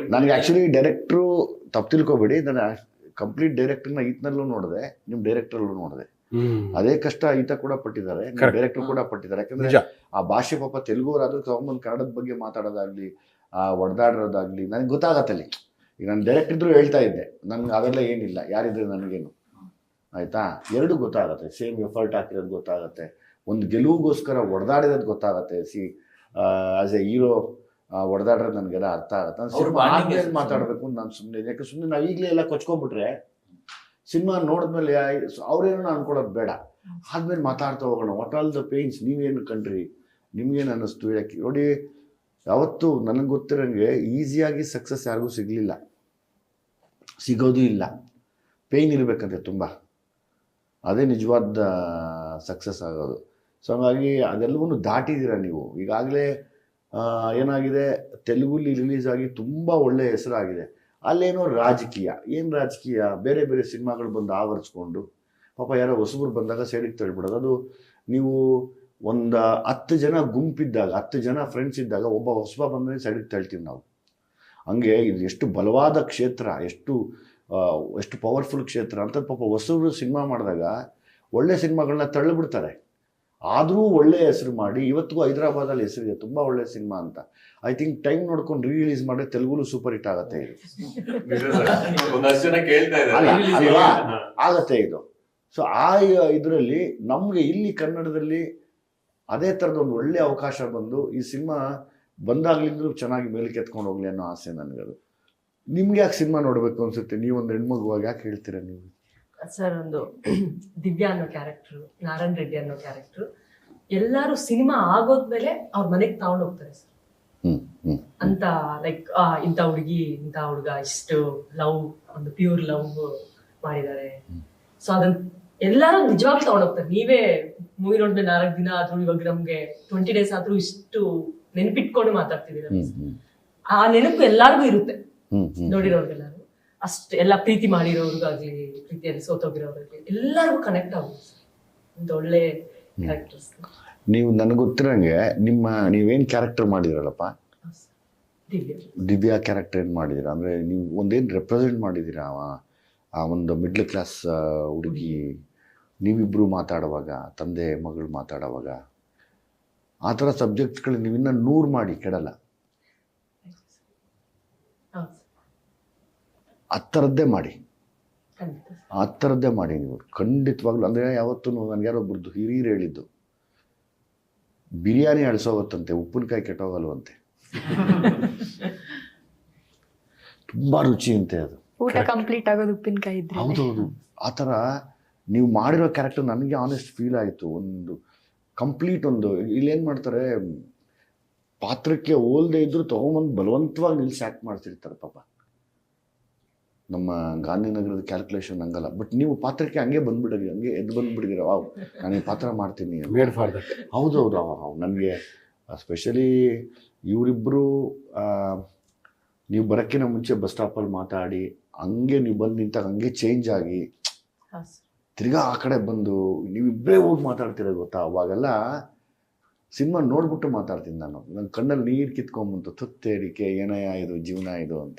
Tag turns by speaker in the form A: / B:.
A: ನನಗೆ ಆ್ಯಕ್ಚುಲಿ ಡೈರೆಕ್ಟ್ರು ತಪ್ಪು ತಿಳ್ಕೊಬೇಡಿ. ನಾನು ಕಂಪ್ಲೀಟ್ ಡೈರೆಕ್ಟರ್ನ ಈತನಲ್ಲೂ ನೋಡಿದೆ ನಿಮ್ಮ ಡೈರೆಕ್ಟರಲ್ಲೂ ನೋಡಿದೆ. ಅದೇ ಕಷ್ಟ ಈತ ಕೂಡ ಪಟ್ಟಿದ್ದಾರೆ. ಡೈರೆಕ್ಟರ್ ಕೂಡ ಪಟ್ಟಿದ್ದಾರೆ. ಯಾಕಂದ್ರೆ ಆ ಭಾಷೆ ಪಾಪ ತೆಲುಗುವರಾದ್ರೂ ತಗೊಂಬಂದು ಕನ್ನಡದ ಬಗ್ಗೆ ಮಾತಾಡೋದಾಗ್ಲಿ ಆ ಒಡೆದಾಡಿರೋದಾಗ್ಲಿ ನನಗೆ ಗೊತ್ತಾಗತ್ತೆ ಅಲ್ಲಿ. ಈಗ ನಾನು ಡೈರೆಕ್ಟ್ ಇದ್ರು ಹೇಳ್ತಾ ಇದ್ದೆ. ನನ್ಗೆ ಅದೆಲ್ಲ ಏನಿಲ್ಲ. ಯಾರಿದ್ರೆ ನನಗೇನು? ಆಯ್ತಾ? ಎರಡು ಗೊತ್ತಾಗತ್ತೆ. ಸೇಮ್ ಎಫರ್ಟ್ ಹಾಕಿರೋದು ಗೊತ್ತಾಗತ್ತೆ. ಒಂದು ಗೆಲುವಿಗೋಸ್ಕರ ಒಡೆದಾಡಿರೋದು ಗೊತ್ತಾಗತ್ತೆ. ಸಿ ಆಸ್ ಎ ಹೀರೋ ಹೊಡೆದಾಡ್ರೆ ನನಗೆಲ್ಲ ಅರ್ಥ ಆಗುತ್ತೆ. ಸಿನಿಮಾ ಆದ್ಮೇಲೆ ಮಾತಾಡಬೇಕು ಅಂತ ನಾನು ಸುಮ್ಮನೆ ಯಾಕೆ ಸುಮ್ಮನೆ ನಾವು ಈಗಲೇ ಎಲ್ಲ ಕೊಚ್ಕೊಂಡ್ಬಿಟ್ರೆ ಸಿನಿಮಾ ನೋಡಿದ್ಮೇಲೆ ಅವ್ರೇನೋ ಅನ್ಕೊಳ್ಳೋದು ಬೇಡ. ಆದ್ಮೇಲೆ ಮಾತಾಡ್ತಾ ಹೋಗೋಣ. ವಾಟ್ ಆಲ್ ದ ಪೇನ್ಸ್ ನೀವೇನು ಕಂಡ್ರಿ? ನಿಮ್ಗೇನು ಅನ್ನಿಸ್ತು? ಯಾಕೆ? ನೋಡಿ ಯಾವತ್ತು ನನಗೆ ಗೊತ್ತಿರೋಂಗೆ ಈಸಿಯಾಗಿ ಸಕ್ಸಸ್ ಯಾರಿಗೂ ಸಿಗಲಿಲ್ಲ. ಸಿಗೋದು ಇಲ್ಲ. ಪೇಯ್ನ್ ಇರಬೇಕಂತೆ ತುಂಬ. ಅದೇ ನಿಜವಾದ ಸಕ್ಸಸ್ ಆಗೋದು. ಸೊ ಹಂಗಾಗಿ ಅದೆಲ್ಲವನ್ನೂ ದಾಟಿದ್ದೀರ ನೀವು. ಈಗಾಗಲೇ ಏನಾಗಿದೆ? ತೆಲುಗುಲಿ ರಿಲೀಸ್ ಆಗಿ ತುಂಬ ಒಳ್ಳೆಯ ಹೆಸರಾಗಿದೆ. ಅಲ್ಲೇನೋ ರಾಜಕೀಯ. ಏನು ರಾಜಕೀಯ? ಬೇರೆ ಬೇರೆ ಸಿನಿಮಾಗಳು ಬಂದು ಆವರಿಸ್ಕೊಂಡು ಪಾಪ ಯಾರೋ ಹೊಸಬ್ರು ಬಂದಾಗ ಸೈಡಿಗೆ ತಳ್ಬಿಡೋದು ಅದು ನೀವು ಒಂದು ಹತ್ತು ಜನ ಗುಂಪಿದ್ದಾಗ, ಹತ್ತು ಜನ ಫ್ರೆಂಡ್ಸ್ ಇದ್ದಾಗ ಒಬ್ಬ ಹೊಸಬ ಬಂದರೆ ಸೈಡಿಗೆ ತಳ್ತೀವಿ ನಾವು. ಹಂಗೆ ಇದು ಎಷ್ಟು ಬಲವಾದ ಕ್ಷೇತ್ರ, ಎಷ್ಟು ಎಷ್ಟು ಪವರ್ಫುಲ್ ಕ್ಷೇತ್ರ ಅಂತ ಪಾಪ ಹೊಸಬ್ರು ಸಿನಿಮಾ ಮಾಡಿದಾಗ ಒಳ್ಳೆ ಸಿನಿಮಾಗಳನ್ನ ತಳ್ಳಿಬಿಡ್ತಾರೆ. ಆದರೂ ಒಳ್ಳೆಯ ಹೆಸರು ಮಾಡಿ, ಇವತ್ತಿಗೂ ಹೈದರಾಬಾದಲ್ಲಿ ಹೆಸರಿದೆ, ತುಂಬ ಒಳ್ಳೆ ಸಿನಿಮಾ ಅಂತ. ಐ ಥಿಂಕ್ ಟೈಮ್ ನೋಡ್ಕೊಂಡು ರಿಲೀಸ್ ಮಾಡಿದ್ರೆ ತೆಲುಗುಲು ಸೂಪರ್ ಹಿಟ್ ಆಗುತ್ತೆ ಇದು? ಆಗತ್ತೆ ಇದು. ಸೊ ಆ ಇದರಲ್ಲಿ ನಮಗೆ ಇಲ್ಲಿ ಕನ್ನಡದಲ್ಲಿ ಅದೇ ಥರದ ಒಂದು ಒಳ್ಳೆಯ ಅವಕಾಶ ಬಂದು, ಈ ಸಿನಿಮಾ ಬಂದಾಗ್ಲಿಂದಲೂ ಚೆನ್ನಾಗಿ ಮೇಲಕ್ಕೆ ಎತ್ಕೊಂಡು ಹೋಗ್ಲಿ ಅನ್ನೋ ಆಸೆ ನನಗದು. ನಿಮ್ಗೆ ಯಾಕೆ ಸಿನಿಮಾ ನೋಡಬೇಕು ಅನ್ಸುತ್ತೆ? ನೀವೊಂದು ಹೆಣ್ಮಗುವಾಗ ಯಾಕೆ ಹೇಳ್ತೀರಾ ನೀವು?
B: ಸರ್ ಒಂದು ದಿವ್ಯಾ ಅನ್ನೋ ಕ್ಯಾರೆಕ್ಟ್ರು ನಾರಾಯಣ್ ರೆಡ್ಡಿ ಅನ್ನೋ ಕ್ಯಾರೆಕ್ಟರ್ ಎಲ್ಲಾರು ಸಿನಿಮಾ ಆಗೋದ್ಮೇಲೆ ಅವ್ರ ಮನೆಗೆ ತಗೊಂಡು ಹೋಗ್ತಾರೆ ಸರ್. ಅಂತ ಲೈಕ್ ಇಂಥ ಹುಡುಗಿ ಇಂಥ ಹುಡುಗ ಇಷ್ಟು ಲವ್ ಒಂದು ಪ್ಯೂರ್ ಲವ್ ಮಾಡಿದ್ದಾರೆ ಸೊ ಅದನ್ನ ಎಲ್ಲಾರು ನಿಜವಾಗ್ಲೂ ತಗೊಂಡ್ ಹೋಗ್ತಾರೆ. ನೀವೇ ಮೂವಿ ನೋಡಿದ್ರೆ ನಾಲ್ಕು ದಿನ ಆದ್ರೂ ಇವಾಗ ನಮ್ಗೆ ಟ್ವೆಂಟಿ ಡೇಸ್ ಆದ್ರೂ ಇಷ್ಟು ನೆನಪಿಟ್ಕೊಂಡು ಮಾತಾಡ್ತಿದ್ದೀರ. ಆ ನೆನಪು ಎಲ್ಲಾರ್ಗು ಇರುತ್ತೆ.
A: ನೋಡಿರೋರ್ಗೆಲ್ಲ
B: ನೋಡಿರೋರ್ಗೆಲ್ಲರೂ ಅಷ್ಟು ಎಲ್ಲ ಪ್ರೀತಿ ಮಾಡಿರೋರ್ಗಾಗ್ಲಿ ಪ್ರೀತಿಯಲ್ಲಿ ಸೋತೋಗಿರೋರ್ಗಾಗ್ಲಿ ಎಲ್ಲರಿಗೂ ಕನೆಕ್ಟ್ ಆಗುತ್ತೆ ಒಂದು ಒಳ್ಳೆ ಕ್ಯಾರೆಕ್ಟರ್ಸ್
A: ನೀವು ನನಗೆ ಗೊತ್ತಿರಂಗೆ ನಿಮ್ಮ ನೀವೇನು ಕ್ಯಾರೆಕ್ಟರ್ ಮಾಡಿದಿರಲ್ಲಪ್ಪ?
B: ದಿವ್ಯ.
A: ಕ್ಯಾರೆಕ್ಟರ್ ಏನು ಮಾಡಿದಿರ? ಅಂದರೆ ನೀವು ಒಂದೇನು ರೆಪ್ರೆಸೆಂಟ್ ಮಾಡಿದ್ದೀರಾ ಆ ಒಂದು ಮಿಡ್ಲ್ ಕ್ಲಾಸ್ ಹುಡುಗಿ. ನೀವಿಬ್ಬರು ಮಾತಾಡುವಾಗ ತಂದೆ ಮಗಳು ಮಾತಾಡುವಾಗ. ಆ ಥರ ಸಬ್ಜೆಕ್ಟ್ಸ್ಗಳು ನೀವಿನ್ನ ನೂರು ಮಾಡಿ ಕೆಡಲ್ಲ
B: ಹೌದು
A: ಆ ಥರದ್ದೇ ಮಾಡಿ.
B: ಹತ್ತರದ್ದೇ
A: ಆ ಥರದ್ದೇ ಮಾಡಿ ನೀವು. ಖಂಡಿತವಾಗ್ಲೂ ಅಂದರೆ ಯಾವತ್ತೂ ನನಗೆ ಯಾರೋ ಒಬ್ರದ್ದು ಹಿರಿಯರು ಹೇಳಿದ್ದು ಬಿರಿಯಾನಿ ಅಳಿಸೋಗತ್ತಂತೆ ಉಪ್ಪಿನಕಾಯಿ ಕೆಟ್ಟೋಗಲ್ವಂತೆ. ತುಂಬ ರುಚಿ ಅಂತೆ ಅದು.
C: ಊಟ ಕಂಪ್ಲೀಟ್ ಆಗೋದು ಉಪ್ಪಿನಕಾಯಿ ಇದ್ರೆ.
A: ಹೌದೌದು. ಆ ಥರ ನೀವು ಮಾಡಿರೋ ಕ್ಯಾರೆಕ್ಟರ್ ನನಗೆ ಆನೆಸ್ಟ್ ಫೀಲ್ ಆಯಿತು. ಒಂದು ಕಂಪ್ಲೀಟ್ ಒಂದು ಇಲ್ಲೇನು ಮಾಡ್ತಾರೆ ಪಾತ್ರಕ್ಕೆ ಹೋಲ್ದೇ ಇದ್ದರೂ ತೊಗೊಂಬಂದು ಬಲವಂತವಾಗಿ ನಿಲ್ಸಿ ಆ್ಯಕ್ಟ್ ಮಾಡ್ತಿರ್ತಾರೆ ಪಾಪ. ನಮ್ಮ ಗಾಂಧಿನಗರದ ಕ್ಯಾಲ್ಕುಲೇಷನ್ ಹಂಗಲ್ಲ. ಬಟ್ ನೀವು ಪಾತ್ರಕ್ಕೆ ಹಂಗೆ ಬಂದ್ಬಿಡಿರಿ ಹಂಗೆ ಎದ್ದು ಬಂದ್ಬಿಡಿದಿರ ವಾವ್ ನಾನು ಈ ಪಾತ್ರ ಮಾಡ್ತೀನಿ ಹೌದು
D: ಹೌದು ಫಾರ್ ದಟ್
A: ಹೌದೌದು ನನಗೆ ಸ್ಪೆಷಲಿ ಇವರಿಬ್ಬರು ನೀವು ಬರೋಕ್ಕಿಂತ ಮುಂಚೆ ಬಸ್ ಸ್ಟಾಪಲ್ಲಿ ಮಾತಾಡಿ ಹಂಗೆ ನೀವು ಬಂದು ನಿಂತಾಗ ಹಂಗೆ ಚೇಂಜ್ ಆಗಿ ತಿರ್ಗಾ ಆ ಕಡೆ ಬಂದು ನೀವಿಬ್ಬರೇ ಹೋಗಿ ಮಾತಾಡ್ತೀರ ಗೊತ್ತಾ? ಅವಾಗೆಲ್ಲ ಸಿನಿಮಾ ನೋಡ್ಬಿಟ್ಟು ಮಾತಾಡ್ತೀನಿ ನಾನು. ನನ್ನ ಕಣ್ಣಲ್ಲಿ ನೀರು ಕಿತ್ಕೊಂಬಂತು ತುತ್ತೇರಿಕೆ ಏನಯ್ಯ ಇದು ಜೀವನ ಇದು ಅಂತ.